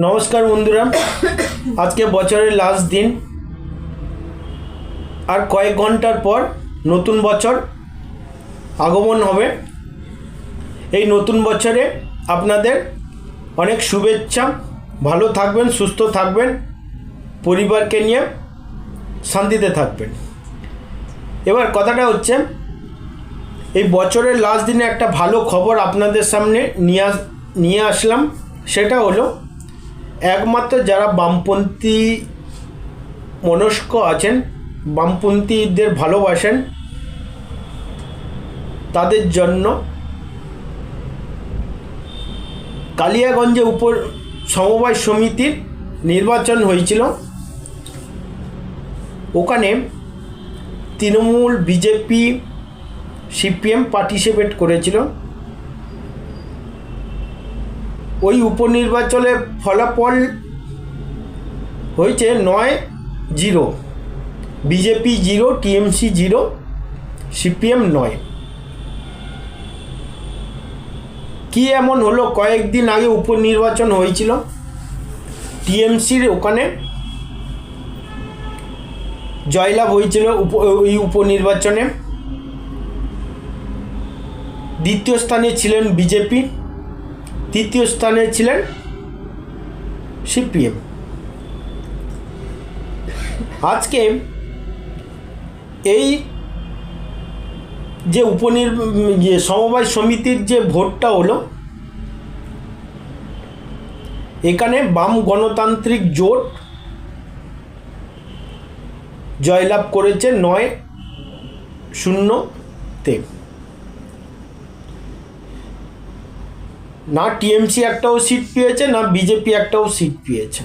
নমস্কার বন্ধুরা। আজকে বছরের লাস্ট দিন। আর কয়েক ঘণ্টার পর নতুন বছর আগমন হবে। এই নতুন বছরে আপনাদের অনেক শুভেচ্ছা। ভালো থাকবেন, সুস্থ থাকবেন। পরিবারকে নিয়ে শান্তিতে থাকবেন। এবার কথাটা হচ্ছে, এই বছরের লাস্ট দিনে একটা ভালো খবর আপনাদের সামনে নিয়ে নিয়ে আসলাম। সেটা হলো একমাত্র যারা বামপন্থী মনস্ক আছেন, বামপন্থীদের ভালোবাসেন, তাদের জন্য কালিয়াগঞ্জে উপর সমবায় সমিতির নির্বাচন হয়েছিল। ওখানে তৃণমূল, বিজেপি, সিপিএম পার্টিসিপেট করেছিল। ওই উপনির্বাচনে ফলাফল হয়েছে নয় zero. BJP zero, TMC zero, CPM নয়। কি এমন হলো? কয়েকদিন আগে উপনির্বাচন হয়েছিল। টিএমসির ওখানে জয়লাভ হয়েছিল ওই উপনির্বাচনে। দ্বিতীয় স্থানে ছিলেন বিজেপি। তৃতীয় স্থানে ছিলেন সিপিএম। আজকে এই যে উপনির সমবায় সমিতির যে ভোটটা হলো, এখানে বাম গণতান্ত্রিক জোট জয়লাভ করেছে নয় শূন্য শূন্যতে। না টিএমসি একটাও সিট পেয়েছে, না বিজেপি একটাও সিট পেয়েছে।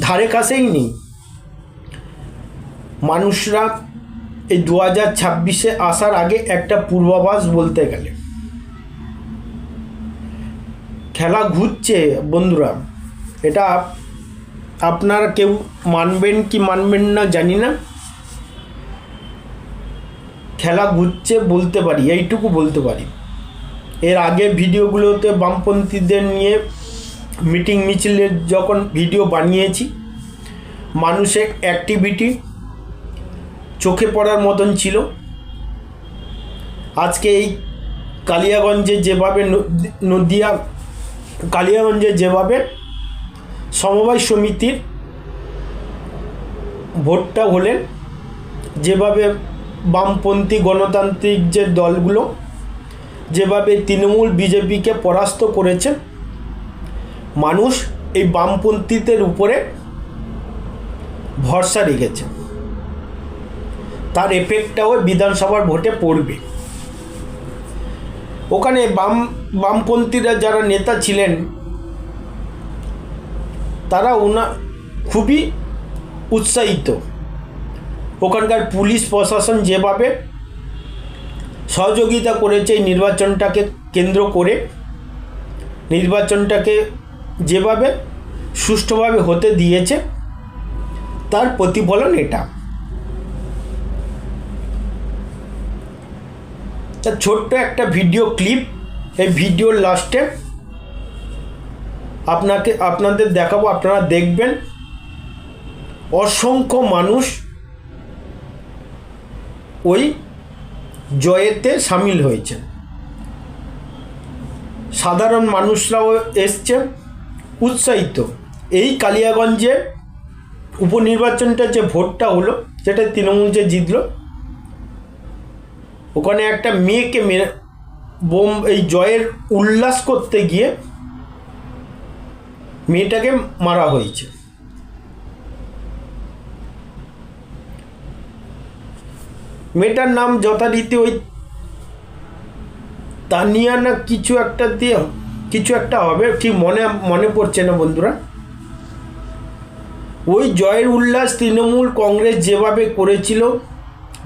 ধারে কাছেই নেই। মানুষরা এই দু হাজার ছাব্বিশে আসার আগে একটা পূর্বাভাস বলতে গেলে। খেলা ঘুরছে বন্ধুরা, এটা আপ- আপনারা কেউ মানবেন কি মানবেন না জানি না। খেলা ঘুরছে বলতে পারি, এইটুকু বলতে পারি। এর আগে ভিডিওগুলোতে বামপন্থীদের নিয়ে মিটিং মিছিলের যখন ভিডিও বানিয়েছি মানুষের অ্যাক্টিভিটি চোখে পড়ার মতন ছিল। আজকে এই কালিয়াগঞ্জে যেভাবে নদী- নদিয়া, কালিয়াগঞ্জে যেভাবে সমবায় সমিতির ভোটটা হলেন, যেভাবে বামপন্থী গণতান্ত্রিক যে দলগুলো যেভাবে তৃণমূল বিজেপিকে পরাস্ত করেছে মানুষ এই বামপন্থীদের উপরে ভরসা রেখেছে। তার এফেক্টটাও বিধানসভার ভোটে পড়বে। ওখানে বাম, বামপন্থীরা যারা নেতা ছিলেন, তারা ওনা খুবই উৎসাহিত। ওখানকার পুলিশ প্রশাসন যেভাবে সহযোগিতা করেছে এই নির্বাচনটাকে কেন্দ্র করে। নির্বাচনটাকে যেভাবে সুষ্ঠুভাবে হতে দিয়েছে, তার প্রতিফলন এটা। ছোট্ট একটা ভিডিও ক্লিপ, এই ভিডিওর লাস্টে আপনাকে, আপনাদের দেখাবো, আপনারা দেখবেন। অসংখ্য মানুষ ওই জয়েতে সামিল হয়েছে সাধারণ মানুষরাও এসছে উৎসাহিত। এই কালিয়াগঞ্জে উপনির্বাচনটা যে ভোটটা হলো, যেটা তৃণমূল যে জিতল, ওখানে একটা মেয়েকে মেরে, বোম, এই জয়ের উল্লাস করতে গিয়ে মেয়েটাকে মারা হয়েছে। মেয়েটার নাম যথারীতি ওই তানিয়া না কিছু একটা দিয়ে কিছু একটা হবে ঠিক মনে মনে পড়ছে না বন্ধুরা? ওই জয়ের উল্লাস তৃণমূল কংগ্রেস যেভাবে করেছিল,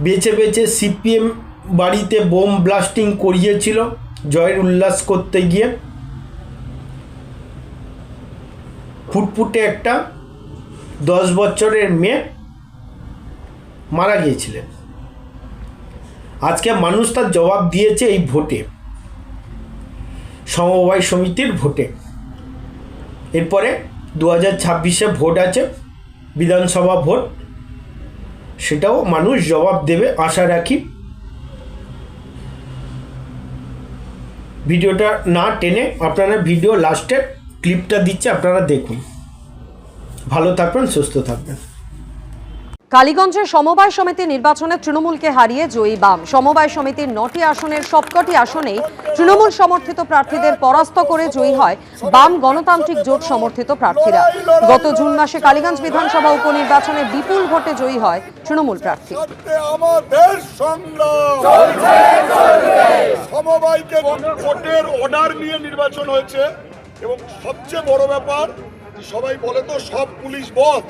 বেছে বেছে সিপিএম বাড়িতে বোম ব্লাস্টিং করিয়েছিল জয়ের উল্লাস করতে গিয়ে। ফুটফুটে একটা দশ বছরের মেয়ে মারা গিয়েছিলেন। আজকে মানুষ তার জবাব দিয়েছে এই ভোটে। সমবায় সমিতির ভোটে। এরপরে দু হাজার ছাব্বিশে ভোট আছে, বিধানসভা ভোট। সেটাও মানুষ জবাব দেবে, আশা রাখি। ভিডিওটা না টেনে আপনারা ভিডিও লাস্টের ক্লিপটা দিচ্ছে, আপনারা দেখুন। ভালো থাকবেন, সুস্থ থাকবেন। কালীগঞ্জে সমবায় সমিতি নির্বাচনে তৃণমূলকে হারিয়ে জয়ী বাম। সমবায় সমিতির নটি আসনের সবকটি আসনেই তৃণমূল সমর্থিত প্রার্থীদের পরাস্ত করে জয়ী হয় বাম গণতান্ত্রিক জোট সমর্থিত প্রার্থীরা। গত জুন মাসে কালীগঞ্জ বিধানসভা উপনির্বাচনে বিপুল ভোটে জয়ী হয় তৃণমূল প্রার্থী। এবং সবচেয়ে বড় ব্যাপার, সবাই বলে তো সব পুলিশ বস